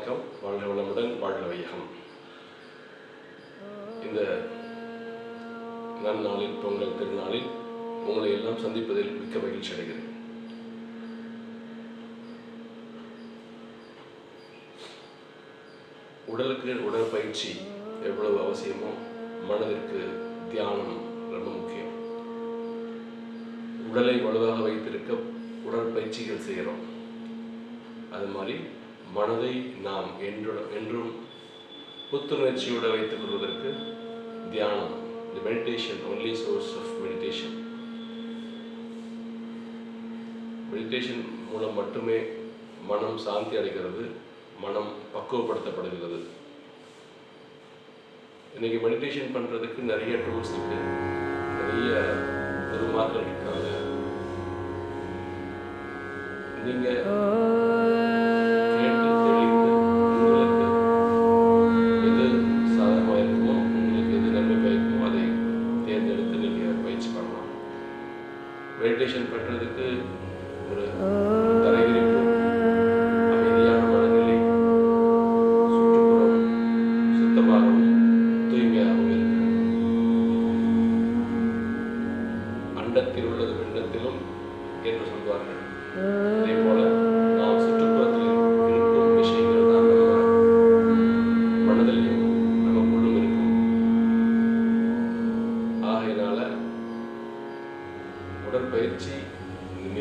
வணக்கம். வாழ்க வளமுடன் வாழ்க வையகம். இந்த நன்னாளில் பொங்கல் திருநாளில் உங்களை எல்லாம் சந்திப்பதில் மிக்க மகிழ்ச்சி அடைகிறேன். உடலுக்கு உடற்பயிற்சி எவ்வளவு அவசியமோ மனதிற்கு தியானம் ரொம்ப முக்கியம். உடலை வலுவாக வைத்திருக்க உடற்பயிற்சிகள் செய்கிறோம். அது மாதிரி மனதை நாம் என்றும் என்றும் புத்துணர்ச்சியோடு வைத்துக் கொள்வதற்கு தியானம் the meditation only source of meditation meditation மூலம் மட்டுமே மனம் சாந்தி அடைகிறது மனம் பக்குவப்படுத்தப்படுகிறது. இன்னைக்கு மெடிடேஷன் பண்ணுறதுக்கு நிறைய டூல்ஸ் இருக்கு. நிறைய குருமார்கள் இருக்காங்க. நீங்கள் oh.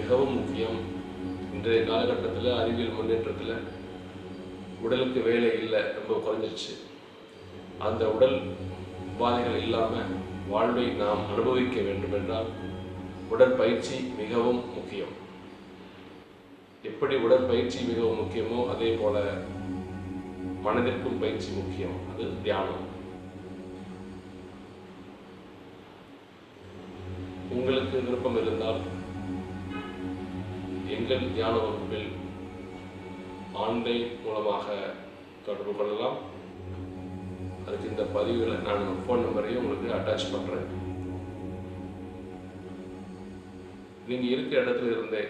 மிகவும் முக்கியம். இன்றைய காலகட்டத்தில் அறிவியல் முன்னேற்றத்தில் உடலுக்கு வேலை இல்லை ரொம்ப குறைஞ்சிருச்சு. அந்த உடல் உபாதைகள் இல்லாமல் வாழ்வை நாம் அனுபவிக்க வேண்டுமென்றால் உடற்பயிற்சி மிகவும் முக்கியம். எப்படி உடற்பயிற்சி மிகவும் முக்கியமோ அதே போல மனதிற்கும் பயிற்சி முக்கியம். அது தியானம். உங்களுக்கு விருப்பம் இருந்தால் எங்கள் தியான வகுப்பில் ஆன்லைன் மூலமாக தொடர்பு கொள்ளலாம். அதுக்கு இந்த பதிவில் நான் ஃபோன் நம்பரையும் உங்களுக்கு அட்டாச் பண்ணுறேன் நீங்கள் இருக்கிற இடத்துல இருந்தே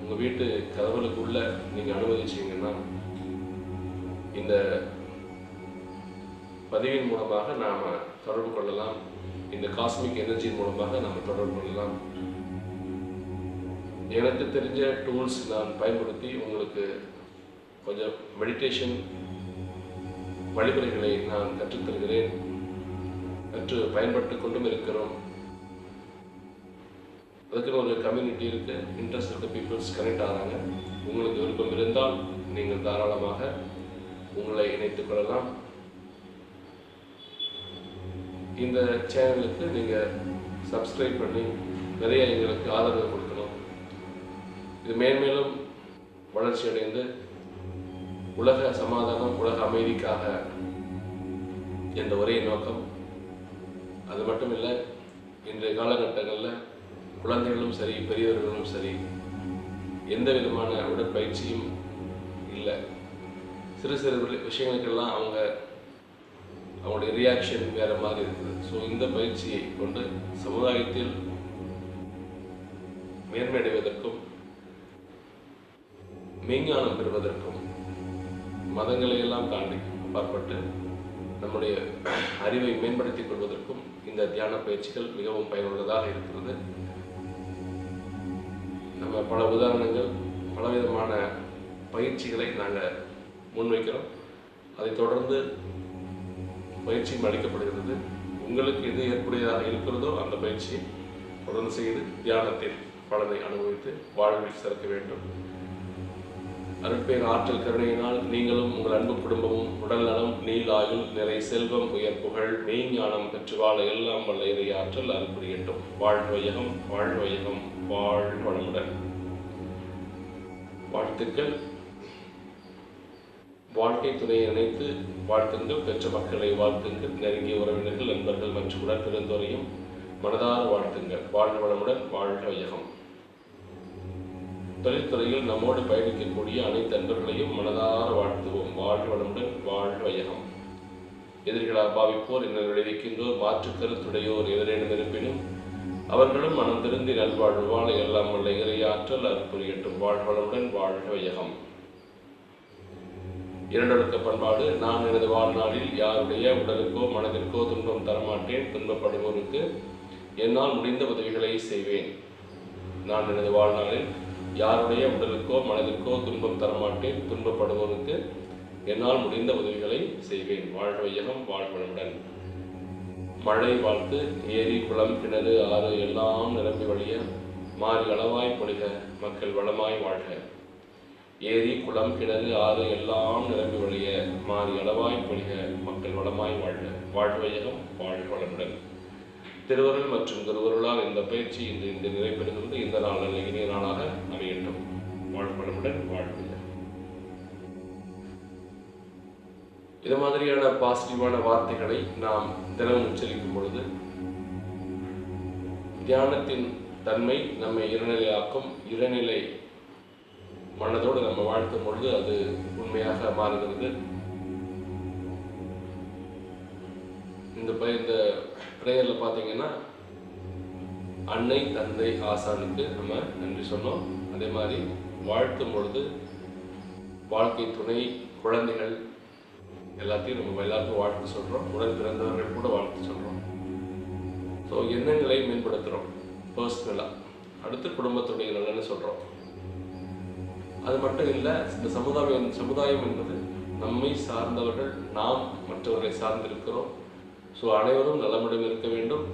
உங்கள் வீட்டு கதவுகளுக்குள்ள நீங்கள் அனுமதிச்சிங்கன்னா இந்த பதிவின் மூலமாக நாம் தொடர்பு கொள்ளலாம். இந்த காஸ்மிக் எனர்ஜியின் மூலமாக நாம் தொடர்பு கொள்ளலாம். எனக்கு தெரிஞ்ச டூல்ஸ் நான் பயன்படுத்தி உங்களுக்கு கொஞ்சம் மெடிடேஷன் வழிமுறைகளை நான் கற்றுத்தருகிறேன். கற்று பயன்பட்டு கொண்டும் இருக்கிறோம். அதுக்குன்னு ஒரு கம்யூனிட்டி இருக்கு. இன்ட்ரெஸ்ட் இருக்க பீப்புள்ஸ் கனெக்ட் ஆகிறாங்க உங்களுக்கு விருப்பம் இருந்தால் நீங்கள் தாராளமாக உங்களை இணைத்துக் கொள்ளலாம். இந்த சேனலுக்கு நீங்கள் சப்ஸ்கிரைப் பண்ணி நிறைய எங்களுக்கு ஆதரவு கொடுக்கணும் இது மேன்மேலும் வளர்ச்சி அடைந்து உலக சமாதானம் உலக அமைதிக்காக என்ற ஒரே நோக்கம். அது மட்டும் இல்லை இன்றைய காலகட்டங்களில் குழந்தைகளும் சரி பெரியவர்களும் சரி எந்த விதமான உடற்பயிற்சியும் இல்லை. சிறு சிறு விஷயங்களுக்கெல்லாம் அவங்க அவங்களுடைய ரியாக்ஷன் வேறு மாதிரி இருக்குது. ஸோ இந்த பயிற்சியை கொண்டு சமுதாயத்தில் மேன்மையடைவதற்கும் மெய்ஞானம் பெறுவதற்கும் மதங்களை எல்லாம் தாண்டி அப்பாற்பட்டு நம்முடைய அறிவை மேம்படுத்திக் கொள்வதற்கும் இந்த தியான பயிற்சிகள் மிகவும் பயனுள்ளதாக இருக்கிறது. நம்ம பல உதாரணங்கள் பலவிதமான பயிற்சிகளை நாங்கள் முன்வைக்கிறோம். அதைத் தொடர்ந்து பயிற்சியும் அளிக்கப்படுகிறது. உங்களுக்கு எது ஏற்புடையதாக இருக்கிறதோ அந்த பயிற்சியை தொடர்ந்து செய்து தியானத்தில் பலனை அனுபவித்து வாழ்வில் சிறக்க வேண்டும். அருட்பேர் ஆற்றல் கருணையினால் நீங்களும் உங்கள் அன்பு குடும்பமும் உடல் நலம் நீள் ஆயுள் நிறை செல்வம் உயர் புகழ் மெய்ஞானம் பெற்று வாழ எல்லாம் வல்ல இறை ஆற்றல் அருள்புரியட்டும் வாழ்வையகம் வாழ்வையகம் வாழ்க வளமுடன். வாழ்த்துக்கள். வாழ்க்கை துணையை இணைத்து வாழ்த்துங்கள். பெற்ற மக்களை வாழ்த்துங்கள். நெருங்கிய உறவினர்கள் நண்பர்கள் மற்றும் உடன்பிறந்தோரையும் மனதார வாழ்த்துங்கள். வாழ்க வளமுடன் வாழ்க வையகம். தொழில்துறையில் நம்மோடு பயணிக்கக்கூடிய அனைத்து அன்பர்களையும் மனதார வாழ்த்துவோம். வாழ்க வளமுடன் வாழ்க வையகம் எதிரிகளால் பாவிப்போர் என்ன விளைவிக்கின்றோர் மாற்று கருத்துடையோர் எதிரிடம் இருப்பினும் அவர்களும் மனம் திருந்தி நல்வாழ்வு எல்லாம் உள்ள இறையாற்றல் அற்புரியட்டும் வாழ்வளமுடன் வாழ்க வையகம் இரண்டொழுக்க பண்பாடு நான் எனது வாழ்நாளில் யாருடைய உடலுக்கோ மனதிற்கோ துன்பம் தரமாட்டேன் துன்பப்படுவோருக்கு என்னால் முடிந்த உதவிகளை செய்வேன். நான் எனது வாழ்நாளில் யாருடைய உடலுக்கோ மனதிற்கோ துன்பம் தரமாட்டேன் துன்பப்படுவோருக்கு என்னால் முடிந்த உதவிகளை செய்வேன். வாழ்வையகம் வையகம் வாழ்வளமுடன் மழை வாழ்த்து ஏரி குளம் கிணறு ஆறு எல்லாம் நிரம்பி வழிய மாறி அளவாய் பொழிக. மக்கள் வளமாய் வாழ்க. ஏரி குளம் கிணறு ஆறு எல்லாம் நிரம்பி வழிய மாறி அளவாய் பொழிக. மக்கள் வளமாய் வாழ்க. வாழ்வையகம் வையகம் வளமுடன். திருவருள் மற்றும் குருவருளால் இந்த பயிற்சி இன்று இன்று நிறைவேறுகிறது இந்த நாள் நல்ல இனிய நாளாக அமையட்டும். வாழ்வளமுடன் வாழ்வில் இது மாதிரியான பாசிட்டிவான வார்த்தைகளை நாம் தினம் உச்சரிக்கும் பொழுது தியானத்தின் தன்மை நம்மை இருநிலையாக்கும் இருநிலை மனதோடு நம்ம வாழ்த்தும் பொழுது அது உண்மையாக மாறுகிறது. இந்த இந்த ப்ரேயரில் பார்த்தீங்கன்னா அன்னை தந்தை ஆசானுக்கு நம்ம நன்றி சொன்னோம். அதே மாதிரி வாழ்த்தும் பொழுது வாழ்க்கை துணை குழந்தைகள் எல்லாத்தையும் நம்ம எல்லாருக்கும் வாழ்த்து சொல்கிறோம் உடன் பிறந்தவர்கள் கூட வாழ்த்து சொல்கிறோம் ஸோ எண்ணங்களை மேம்படுத்துகிறோம் பர்சனலாக அடுத்து குடும்பத்துடைய நலன்னு சொல்கிறோம் அது மட்டும் இல்லை இந்த சமுதாயம் சமுதாயம் என்பது நம்மை சார்ந்தவர்கள் நாம் மற்றவர்களை சார்ந்திருக்கிறோம். ஸோ அனைவரும் நலமிடம் இருக்க வேண்டும்.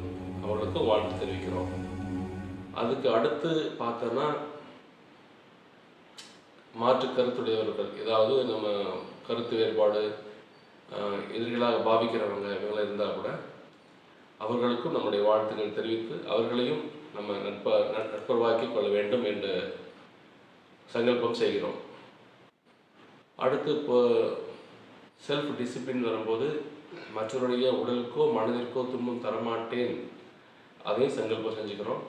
அவர்களுக்கு வாழ்த்து தெரிவிக்கிறோம். அதுக்கு அடுத்து பார்த்தோன்னா மாற்று கருத்துடையவர்கள். ஏதாவது நம்ம கருத்து வேறுபாடு எதிரிகளாக பாவிக்கிறவங்க இவங்களாம் இருந்தால் கூட அவர்களுக்கும் நம்முடைய வாழ்த்துக்கள் தெரிவித்து அவர்களையும் நம்ம நட்ப நட்- நட்புறவாக்கிக் கொள்ள வேண்டும் என்று சங்கல்பம் செய்கிறோம். அடுத்து இப்போ செல்ஃப் டிசிப்ளின் வரும்போது மற்றவருடைய உடலுக்கோ மனதிற்கோ துன்பம் தரமாட்டேன். அதையும் சங்கல்பம் செஞ்சுக்கிறோம்.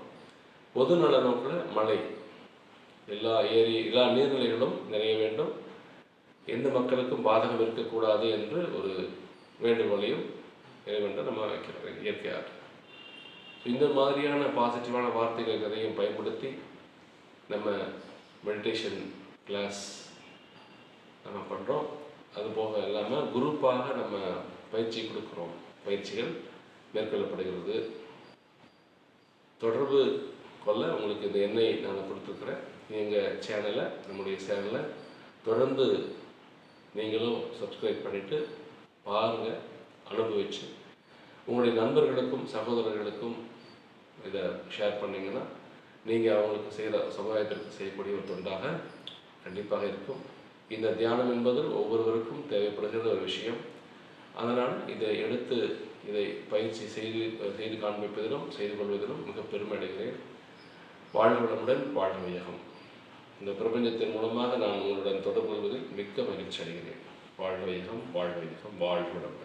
பொது நல நோக்கில் மழை. எல்லா ஏரி எல்லா நீர்நிலைகளும் நிறைய வேண்டும். எந்த மக்களுக்கும் பாதகம் இருக்கக்கூடாது என்று ஒரு வேண்டுகோளையும் இறைவன் நம்ம வைக்கிறோம் இயற்கையாக. இந்த மாதிரியான பாசிட்டிவான வார்த்தைகள் எதையும் பயன்படுத்தி நம்ம மெடிடேஷன் கிளாஸ் நம்ம பண்ணுறோம் அது போக இல்லாமல் குரூப்பாக நம்ம பயிற்சி கொடுக்குறோம். பயிற்சிகள் மேற்கொள்ளப்படுகிறது. தொடர்பு கொள்ள உங்களுக்கு இந்த எண்ணெய் நான் கொடுத்துருக்குறேன். எங்கள் சேனலை நம்முடைய சேனலை தொடர்ந்து நீங்களும் சப்ஸ்கிரைப் பண்ணிவிட்டு பாருங்கள் அனுபவிச்சு. உங்களுடைய நண்பர்களுக்கும் சகோதரர்களுக்கும் இதை ஷேர் பண்ணிங்கன்னா நீங்கள் அவங்களுக்கு செய்கிற சமுதாயத்திற்கு செய்யக்கூடிய ஒரு தொண்டாக கண்டிப்பாக இருக்கும். இந்த தியானம் என்பது ஒவ்வொருவருக்கும் தேவைப்படுகிற ஒரு விஷயம். அதனால் இதை எடுத்து இதை பயிற்சி செய்து செய்து காண்பிப்பதிலும் செய்து கொள்வதிலும் மிக பெருமையடைகிறேன் அடைகிறேன். வாழ்க வளமுடன் வையகம். இந்த பிரபஞ்சத்தின் மூலமாக நான் உங்களுடன் தொடர்பு கொள்வதில் மிக்க மகிழ்ச்சி அடைகிறேன். வாழ்க வையகம் வாழ்க வையகம் வளமுடன்.